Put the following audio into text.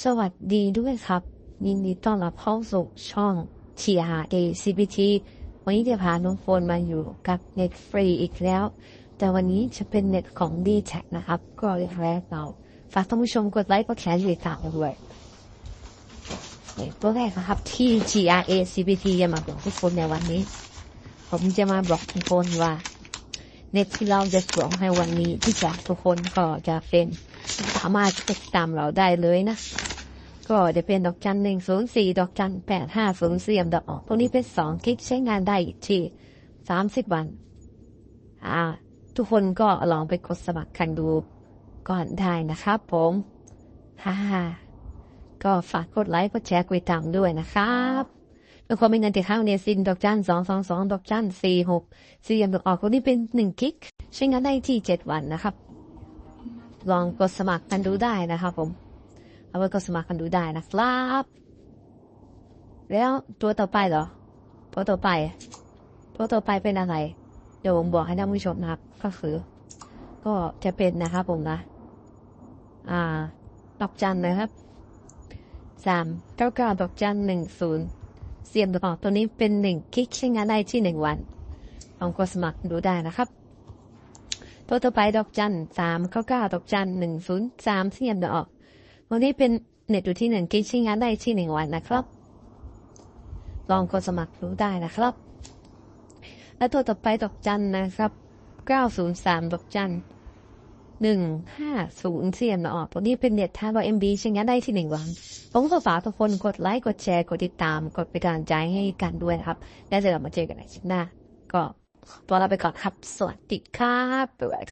สวัสดีด้วยครับ ยินดีต้อนรับเข้าสู่ช่อง TRA CBT วันนี้จะพาน้องโฟนมาอยู่กับเน็ตฟรีอีกแล้ว แต่วันนี้จะเป็นเน็ตของ d t แทนะครับ ก็เรียกแรกเราฝากท่านผู้ชมกดไลค์กดแชร์ติดตามด้วยเน็ตตัวแรกนะครับที่ TRA CBT จะมาบอกทุกคนในวันนี้ ผมจะมาบอกทุกคนว่า เน็ตที่เราจะส่งให้วันนี้ที่จะทุกคนก็จะเป็นสามารถติดตามเราได้เลยนะ ก็จะเป็นดอกจันหนึ่งศูนย์สี่ดอกจันแปดห้าศูนย์สี่ดอกออก ตรงนี้เป็นสองกิกใช้งานได้ที่สามสิบวัน อ่า ทุกคนก็ลองไปกดสมัครกันดูก่อนได้นะครับผมฮ่าก็ฝากกดไลค์กดแชร์กดติดตามด้วยนะครับ เป็นความเป็นเงินติดข้างเนซินดอกจันสองสองสองดอกจันสี่หกสี่ยมดอกออกตรงนี้เป็นหนึ่งกิก ใช้งานได้ที่เจ็ดวันนะครับ ลองกดสมัครกันดูได้นะครับผมเอาไว้กดสมัครกันดูได้นะครับ แล้วตัวต่อไปเหรอตัวต่อไป ตัวต่อไปเป็นอะไร เดี๋ยวผมบอกให้ท่านผู้ชมนะครับ ก็คือ ก็จะเป็นนะครับผมนะ อ่า ดอกจันนะครับสามเก้าเก้าดอกจันหนึ่งศูนย์ เสียบดอกอกตัวนี้เป็นหนึ่งคลิกใช้งานได้ที่หนึ่งวันลองกดสมัครดูได้นะครับตัวต่อไปดอกจันสามเก้าเก้าดอกจันหนึ่งศูนย์สามเสียบดอกอกวันนี้เป็นเน็ตอยู่ที่หนึ่งกิกใช้งานได้ที่หนึ่งวันนะครับ ลองกดสมัครดูได้นะครับ และตัวต่อไปดอกจันนะครับ903ดอกจัน 150เสียมนออกตรงนี้เป็นเน็ตท่าว่า MB ใช้งานได้ที่หนึ่งวันผมขอฝากทุกคนกดไลค์ กดแชร์ กดติดตาม กดเป็นกำลังใจให้กันด้วยนะครับ แล้วเดี๋ยวเรามาเจอกันในคลิปหน้า ก็ตัวลาไปก่อนครับ สวัสดีครับ